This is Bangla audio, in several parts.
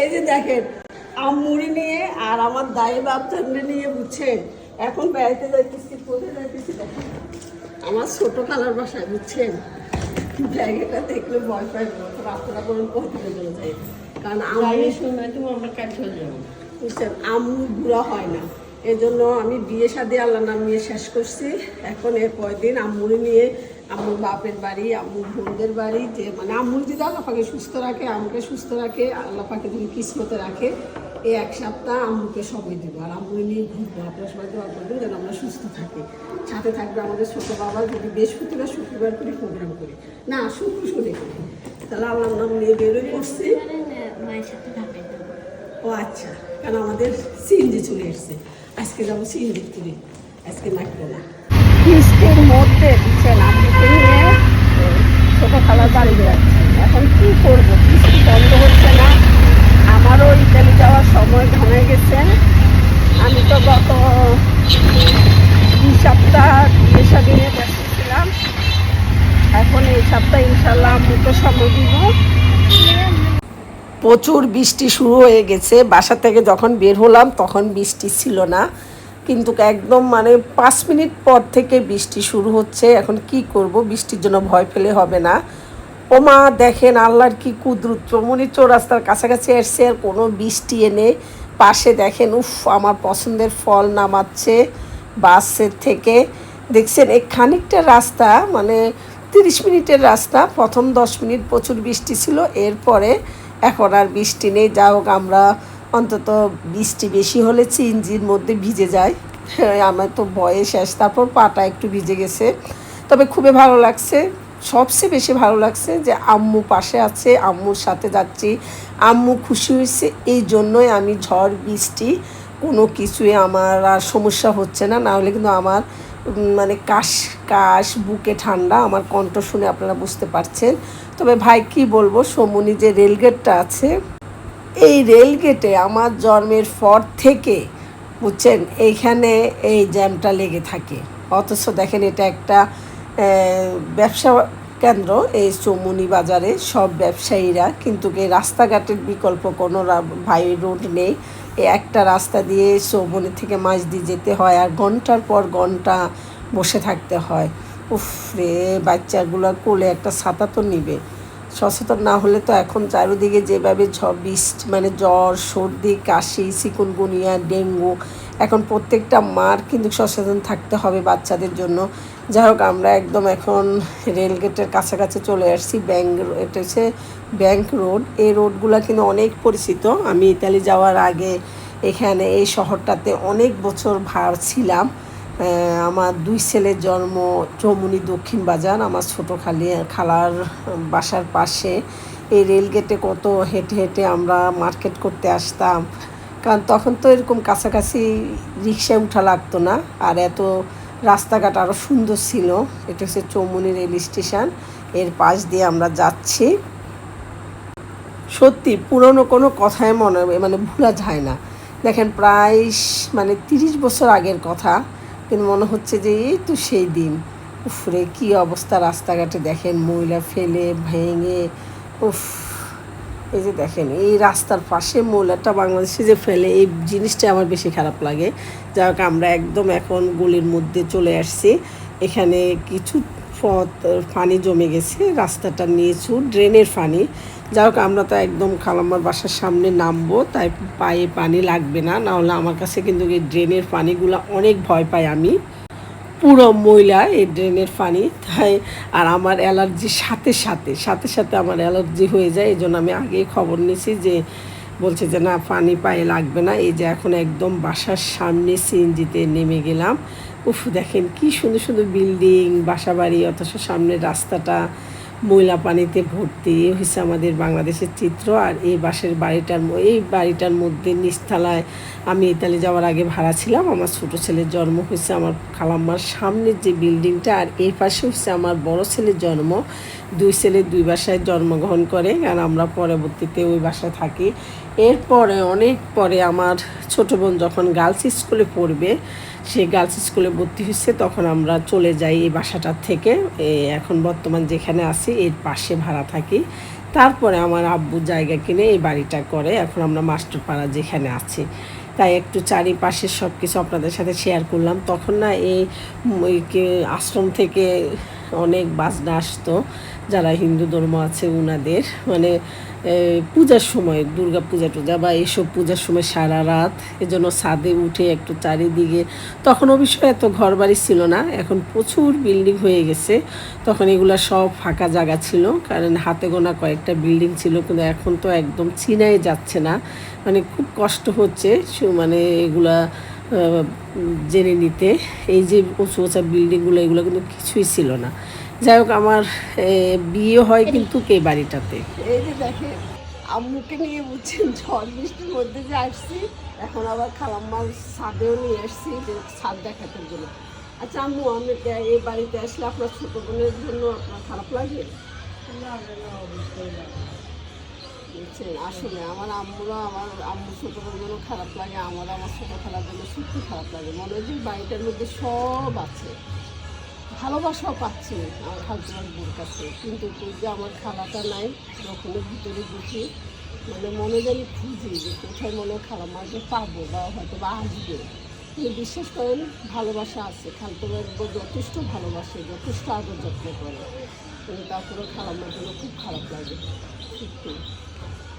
এই যে দেখেন আমুড়ি নিয়ে আর আমার দায়ে বাপ বাপচান্ডে নিয়ে বুঝছেন? এখন বেড়াতে যাইতেছি কোথায় যাইতেছি দেখেন। আমার ছোট কালার বাসায় বুঝছেন? জায়গাটা দেখলে ভয় পাই রাস্তাটা করে কোথায় চলে যায় কারণ আমি শুনে তুমি আমরা কাজ চলে যাব। বুঝছেন আমি বুড়া হয় না। এই জন্য আমি বিয়ে শাদি আল্লাহ নাম নিয়ে শেষ করছি। এখন এর দিন আম্মুরে নিয়ে আম্মুর বাপের বাড়ি আম্মুর বোনদের বাড়ি যে মানে আম্মুর যদি আল্লাহ পাকে সুস্থ রাখে আমাকে সুস্থ রাখে আল্লাহ পাকে যদি কিসমতে রাখে এই এক সপ্তাহ আম্মুকে সবাই দিব। আর আম্মুরে নিয়ে ঘুরবো আপনার সবাই দোয়া করবেন যেন আমরা সুস্থ থাকি। সাথে থাকবে আমাদের ছোটো বাবা যদি বৃহস্পতিবার শুক্রবার করে প্রোগ্রাম করি। না শুক্র শুনে করি। তাহলে আল্লাহ নাম নিয়ে বেরোয় করছি মায়ের সাথে ও আচ্ছা কারণ আমাদের সিএনজি চলে এসছে। আজকে যাব সিএনজি তুলে আজকে মাইক্রো না। বৃষ্টির মধ্যে নিয়ে ছোটো খালার বাড়ি এখন কি করব? বৃষ্টি বন্ধ হচ্ছে না। আমারও ইতালি যাওয়ার সময় ঘনে গেছে আমি তো গত দুই সপ্তাহ বিয়ে দিনে ব্যস্ত ছিলাম। এখন এই সপ্তাহে ইনশাল্লাহ আমি তো সময় দিব। প্রচুর বৃষ্টি শুরু হয়ে গেছে। বাসা থেকে যখন বের হলাম তখন বৃষ্টি ছিল না। কিন্তু একদম মানে পাঁচ মিনিট পর থেকে বৃষ্টি শুরু হচ্ছে। এখন কি করব? বৃষ্টির জন্য ভয় পেলে হবে না। ওমা, দেখেন আল্লাহর কি কুদরত। চমনি চৌরাস্তার কাছাকাছি এসছে, আর কোনো বৃষ্টি এনে পাশে দেখেন, উফ, আমার পছন্দের ফল নামাচ্ছে বাসের থেকে। দেখছেন, এই খানিকটা রাস্তা মানে তিরিশ মিনিটের রাস্তা, প্রথম দশ মিনিট প্রচুর বৃষ্টি ছিল। এরপরে এখন আর বৃষ্টি নেই। যা হোক, আমরা অন্তত বৃষ্টি বেশি হলে চিনজির মধ্যে ভিজে যায় আমার তো বয়স শেষ, তারপর পাটা একটু ভিজে গেছে। তবে খুবই ভালো লাগছে, সবচেয়ে বেশি ভালো লাগছে যে আম্মু পাশে আছে, আম্মুর সাথে যাচ্ছি। আম্মু খুশি হয়েছে, এই জন্যই আমি ঝড়, বৃষ্টি কোনো কিছুই আমার আর সমস্যা হচ্ছে না। না হলে কিন্তু আমার মানে কাশ কাশ, বুকে ঠান্ডা, আমার কণ্ঠ শুনে আপনারা বুঝতে পারছেন। তবে ভাই, কি বলব, সমুনি যে রেলগেটটা আছে, এই রেলগেটে আমার জন্মের পর থেকে, বুঝছেন, এইখানে এই জ্যামটা লেগে থাকে। অথচ দেখেন, এটা একটা ব্যবসা কেন্দ্র, এই চৌমুনি বাজারে সব ব্যবসায়ীরা, কিন্তু এই রাস্তাঘাটের বিকল্প কোনো ভাই রোড নেই। একটা রাস্তা দিয়ে চৌমুনি থেকে মাছ দিয়ে যেতে হয় আর ঘণ্টার পর ঘণ্টা বসে থাকতে হয়। উফ রে, বাচ্চাগুলোর কোলে একটা ছাতা তো নিবে। সচেতন না হলে তো এখন চারিদিকে যেভাবে বৃষ্টি মানে জ্বর, সর্দি, কাশি, চিকুনগুনিয়া, ডেঙ্গু, এখন প্রত্যেকটা মার কিন্তু সচেতন থাকতে হবে বাচ্চাদের জন্য। যাই হোক, আমরা একদম এখন রেলগেটের কাছাকাছি চলে আসছি ব্যাঙ্ক এটা হচ্ছে ব্যাঙ্ক রোড। এই রোডগুলো কিন্তু অনেক পরিচিত। আমি ইতালি যাওয়ার আগে এখানে এই শহরটাতে অনেক বছর ভার ছিলাম। আমার দুই ছেলের জন্ম চৌমুনি দক্ষিণ বাজার, আমার ছোটো খালি, খালার বাসার পাশে। এই রেলগেটে কত হেঁটে হেঁটে আমরা মার্কেট করতে আসতাম। কারণ তখন তো এরকম কাছাকাছি রিক্সায় উঠা লাগতো না। আর এত রাস্তাঘাট আরও সুন্দর ছিল। এটা হচ্ছে চৌমুনি রেল স্টেশন। এর পাশ দিয়ে আমরা যাচ্ছি। সত্যি, পুরনো কোনো কথাই মনে মানে ভোলা যায় না। দেখেন, প্রায় মানে তিরিশ বছর আগের কথা, কিন্তু মনে হচ্ছে যে এই তো সেই দিন। উফরে, কি অবস্থা রাস্তাঘাটে দেখেন, ময়লা ফেলে, ভেঙে, উফ। এই যে দেখেন, এই রাস্তার পাশে ময়লাটা বাংলাদেশে যে ফেলে, এই জিনিসটা আমার বেশি খারাপ লাগে। যাই হোক, আমরা একদম এখন গলির মধ্যে চলে আসছি। এখানে কিছু পথ পানি জমে গেছে, রাস্তাটা নিচু, ড্রেনের পানি। যাই হোক, আমরা তো একদম খালাম্মার বাসার সামনে নামবো, তাই পায়ে পানি লাগবে না। নাহলে আমার কাছে কিন্তু এই ড্রেনের পানিগুলো অনেক ভয় পাই আমি। পুরো ময়লা এই ড্রেনের পানি, তাই আর আমার অ্যালার্জির সাথে সাথে সাথে সাথে আমার অ্যালার্জি হয়ে যায় এই জন্য আমি আগেই খবর নিছি যে, বলছে যে না, পানি পায়ে লাগবে না। এই যে এখন একদম বাসার সামনে সিএনজিতে নেমে গেলাম। উফ, দেখেন কি সুন্দর সুন্দর বিল্ডিং, বাসাবাড়ি, অথচ সামনের রাস্তাটা ময়লা পানিতে ভর্তি, এই হচ্ছে আমাদের বাংলাদেশের চিত্র। আর এই বাসের বাড়িটার এই বাড়িটার মধ্যে নিচতলায় আমি ইতালি যাওয়ার আগে ভাড়া ছিলাম। আমার ছোট ছেলের জন্ম হয়েছে আমার খালাম্মার সামনের যে বিল্ডিংটা, আর এই পাশে হচ্ছে আমার বড় ছেলের জন্ম। দুই ছেলে দুই বাসায় জন্মগ্রহণ করে আর আমরা পরবর্তীতে ওই বাসায় থাকি। এরপরে, অনেক পরে আমার ছোট বোন যখন গার্লস স্কুলে পড়বে সে গার্লস স্কুলে ভর্তি হচ্ছে তখন আমরা চলে যাই এই বাসাটার থেকে। এখন বর্তমান যেখানে আছি, এর পাশে ভাড়া থাকি। তারপরে আমার আব্বু জায়গা কিনে এই বাড়িটা করে, এখন আমরা মাস্টারপাড়া যেখানে আছি। তাই একটু চারিপাশের সব কিছু আপনাদের সাথে শেয়ার করলাম। তখন না এই আশ্রম থেকে অনেক বাজনা আসতো, যারা হিন্দু ধর্ম আছে উনাদের। মানে পূজার সময়, দুর্গা পূজা টুজা বা এইসব পূজার সময় সারা রাত এজন্য ছাদে উঠে একটু চারিদিকে, তখন অবশ্য এত ঘর বাড়ি ছিল না, এখন প্রচুর বিল্ডিং হয়ে গেছে, তখন এগুলা সব ফাঁকা জায়গা ছিল, কারণ হাতে গোনা কয়েকটা বিল্ডিং ছিল, কিন্তু এখন তো একদম চিনাই যাচ্ছে না মানে খুব কষ্ট হচ্ছে মানে এগুলা জেনে নিতে, এই যে উঁচু উঁচা বিল্ডিংগুলো এগুলো কিন্তু কিছুই ছিল না। যাই হোক আমার বিয়ে হয় কিন্তু কে বাড়িটাতে? এই যে দেখেন আম্মুকে নিয়ে বুঝছেন ঝড় বৃষ্টির মধ্যে যে আসছি এখন আবার খালাম্মার ছাদেও নিয়ে আসছি যে ছাদ দেখাতে জন্য আচ্ছা আম্মু আমি এই বাড়িতে আসলে আপনার ছোট বোনের জন্য আপনার খারাপ লাগে? বুঝছেন আসলে আমার আম্মুরা আমার আম্মু ছোট বোনের জন্য খারাপ লাগে আমার আমার ছোট খালার জন্য সত্যি খারাপ লাগে। মনে হয় যে বাড়িটার মধ্যে সব আছে। ভালোবাসাও পাচ্ছি আমার বোর কাছে। কিন্তু তুই যে আমার খালাটা নাই যখন ভিতরে ঢুকি মানে মনে জানি খুঁজি যে কোথায় মনে হয় খালামাকে পাবো বা হয়তো বা আসবে। কিন্তু বিশ্বাস করেন, ভালোবাসা আছে। খালতুমার বোর যথেষ্ট ভালোবাসে, যথেষ্ট আদর যত্ন করে। কিন্তু তারপরে খালাম্মার জন্য খুব খারাপ লাগে।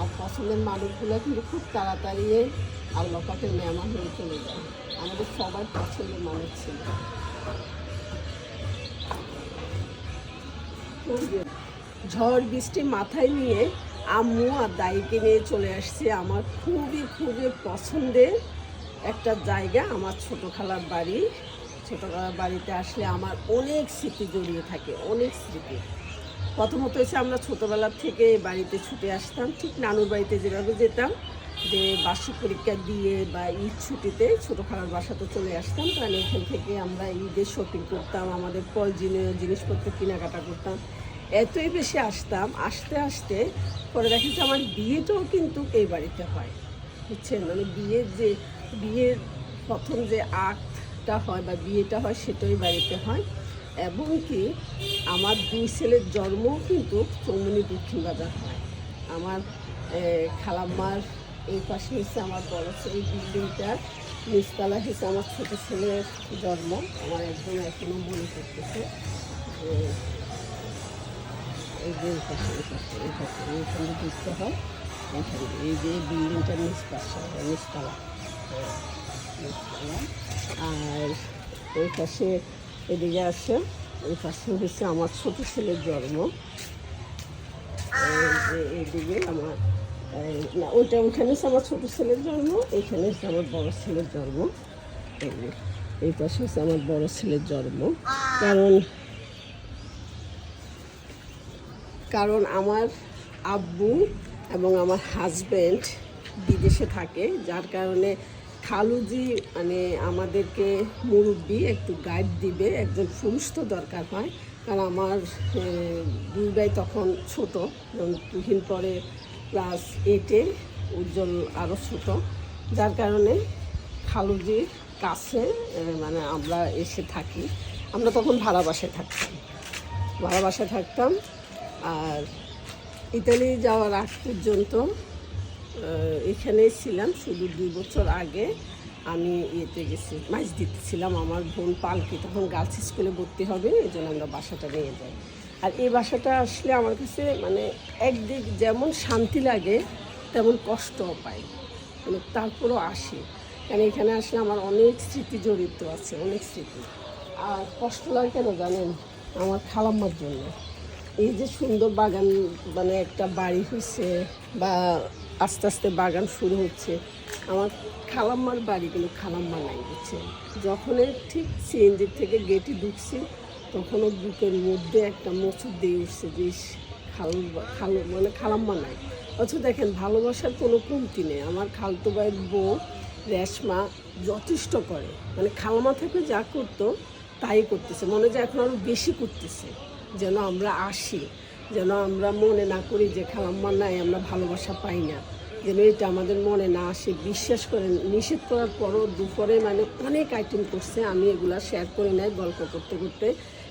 আর পছন্দের মানুষগুলো কিন্তু খুব তাড়াতাড়ি আল্লাহ পাকের মেহমান হয়ে চলে যায়। আমাদের সবার পছন্দের মানুষ ছিল। ঝড় বৃষ্টি মাথায় নিয়ে আম্মু আর দাইকে নিয়ে চলে আসছে আমার খুবই খুবই পছন্দের একটা জায়গা, আমার ছোট খালার বাড়ি। ছোট খালার বাড়িতে আসলে আমার অনেক স্মৃতি জড়িয়ে থাকে, অনেক স্মৃতি। প্রথমত হচ্ছে আমরা ছোটোবেলার থেকে বাড়িতে ছুটে আসতাম, ঠিক নানুর বাড়িতে যেভাবে যেতাম। যে বার্ষিক পরীক্ষা দিয়ে বা ঈদ ছুটিতে ছোটো খালার বাসাতে চলে আসতাম কারণ এখান থেকে আমরা ঈদের শপিং করতাম, আমাদের প্রয়োজনীয় জিনিসপত্র কেনাকাটা করতাম। এতই বেশি আসতাম, আসতে আসতে পরে দেখা যাচ্ছে আমার বিয়েটাও কিন্তু এই বাড়িতে হয়, বুঝছেন? মানে বিয়ের যে, বিয়ের প্রথম যে আর্টটা হয় বা বিয়েটা হয় সেটাই বাড়িতে হয়। এবং কি আমার দুই ছেলের জন্মও কিন্তু চৌমনি দক্ষিণ বাজার হয়। আমার খালাম্মার এই পাশে হচ্ছে আমার বড় ছেলে বিল্ডিংটা। নিচতলা হচ্ছে আমার ছোট ছেলের জন্ম। আমার একদম এখনও মনে করতেছে যে এই যে এই পাশে এই পাশে এই পাশে এইখানে হয়। এই যে বিল্ডিংটার নিচ পাশে নিচতলা। নিচতলা। আর ওই পাশে এদিকে আসে ওই পাশে হচ্ছে আমার ছোট ছেলের জন্ম। এই যে এইদিকে আমার এই, না, ওইটা ওইখানে আমার ছোট ছেলের জন্ম হচ্ছে আমার বড় ছেলের জন্ম। এই পাশে হচ্ছে আমার বড় ছেলের জন্ম। কারণ কারণ আমার আব্বু এবং আমার হাজব্যান্ড বিদেশে থাকে, যার কারণে খালুজি মানে আমাদেরকে মুরব্বী, একটু গাইড দিবে, একজন পুরুষ তো দরকার হয়। কারণ আমার দুই ভাই তখন ছোট যেমন তুহিন পরে ক্লাস এইটে উজ্জ্বল আরও ছোট, যার কারণে খালুজির কাছে মানে আমরা এসে থাকি। আমরা তখন ভাড়া বাসায় থাকতাম। ভাড়া বাসায় থাকতাম, আর ইতালি যাওয়ার আগ পর্যন্ত এখানেই ছিলাম শুধু দুই বছর আগে। আমি ইয়েতে গেছি মাছ দিতেছিলাম আমার বোন পালকি, তখন গার্লস স্কুলে ভর্তি হবে এই জন্য আমরা বাসাটা নিয়ে যাই। আর এই বাসাটা আসলে আমার কাছে মানে একদিক যেমন শান্তি লাগে, তেমন কষ্টও পাই মানে তারপরও আসি। কারণ এখানে আসলে আমার অনেক স্মৃতি জড়িত আছে, অনেক স্মৃতি। আর কষ্ট লাগে কেন জানেন? আমার খালাম্মার জন্য। এই যে সুন্দর বাগান মানে একটা বাড়ি হচ্ছে বা আস্তে আস্তে বাগান শুরু হচ্ছে, আমার খালাম্মার বাড়ি কিন্তু খালাম্মা নাই বুঝছে যখনই ঠিক সিএনজির থেকে গেটে ঢুকছি তখনও বুকের মধ্যে একটা মোচর দিয়ে উঠছে, যে খালু খালু মানে খালাম্মা নাই। অথচ দেখেন, ভালোবাসার কোনো কমতি নেই। আমার খালতো ভাইয়ের বউ রেশমা যথেষ্ট করে। মানে খালামা থেকে যা করতো, তাই করতেছে। মনে যে এখন আরও বেশি করতেছে। যেন আমরা আসি। যেন আমরা মনে না করি যে খালাম্মা নাই, আমরা ভালোবাসা পাই না। যেন এটা আমাদের মনে না আসে, বিশ্বাস করেন, নিষেধ করার পরও দুপুরে মানে অনেক আইটেম করছে, আমি এগুলা শেয়ার করি নাই গল্প করতে করতে,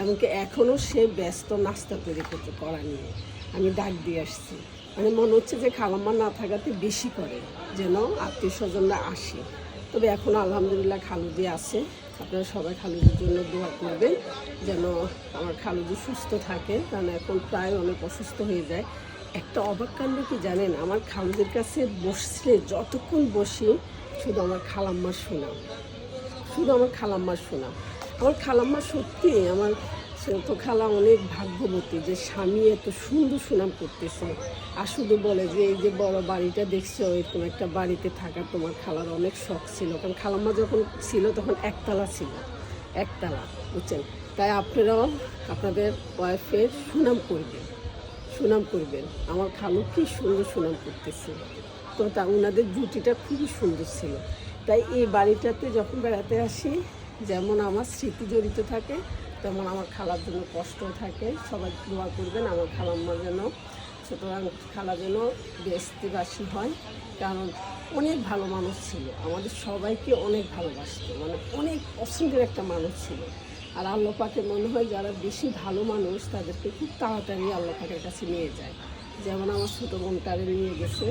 এমনকি এখনও সে ব্যস্ত নাস্তা তৈরি করতে করা নিয়ে আমি ডাক দিয়ে আসছি। মানে মনে হচ্ছে যে খালাম্মা না থাকাতে বেশি করে যেন আত্মীয় স্বজনরা আসে। তবে এখন আলহামদুলিল্লাহ খালুদি আছে, আপনারা সবাই খালুদির জন্য দোয়া করবেন যেন আমার খালুদি সুস্থ থাকে, কারণ এখন প্রায় অনেক অসুস্থ হয়ে যায়। একটা অবাক কাণ্ড কি জানেন? আমার খালুদের কাছে বসলে যতক্ষণ বসি, শুধু আমার খালাম্মার শোনা শুধু আমার খালাম্মার শোনা আমার খালাম্মা সত্যি আমার তো খালা অনেক ভাগ্যবতী যে স্বামী এত সুন্দর সুনাম করতেছে। আর শুধু বলে যে, এই যে বড় বাড়িটা দেখছ, এরকম একটা বাড়িতে থাকা তোমার খালার অনেক শখ ছিল। কারণ খালাম্মা যখন ছিল তখন একতলা ছিল। একতলা, বুঝছেন? তাই আপনারাও আপনাদের ওয়াইফের সুনাম করবেন। সুনাম করবেন। আমার খালু কি সুন্দর সুনাম করতেছে। তো তা ওনাদের জুটিটা খুবই সুন্দর ছিল। তাই এই বাড়িটাতে যখন বেড়াতে আসি, যেমন আমার স্মৃতি জড়িত থাকে, তেমন আমার খালার জন্য কষ্ট থাকে। সবাই দোয়া করবেন আমার খালাম্মা যেন সুতরাং খালা যেন বেস্তিবাসী হয়। কারণ অনেক ভালো মানুষ ছিল। আমাদের সবাইকে অনেক ভালোবাসতো। মানে অনেক পছন্দের একটা মানুষ ছিল। আর আল্লাহ পাকে মনে হয় যারা বেশি ভালো মানুষ তাদেরকে খুব তাড়াতাড়ি আল্লাহ পাকের কাছে নিয়ে যায়। যেমন আমার ছোটো বোনটারে নিয়ে গেছে।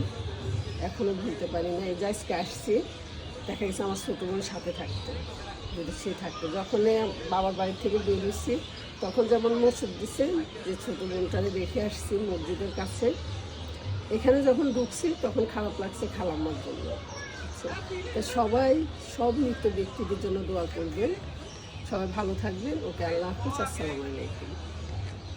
এখনও ভুলতে পারি না এই আজকে আসছি দেখা গেছে আমার ছোটো বোন সাথে থাকতো যদি সে থাকতো। যখন বাবার বাড়ি থেকে বেরিয়েছি তখন যেমন মসজিদ দিছে যে ছোটো বোনটারে দেখে আসছি মসজিদের কাছে। এখানে যখন ঢুকছি তখন খারাপ লাগছে খালাম্মার জন্য। আচ্ছা, তা সবাই সব মৃত ব্যক্তিদের জন্য দোয়া করবেন। সবাই ভালো থাকবেন। ওকে আল্লাহ হাফিজ আসসালামু আলাইকুম।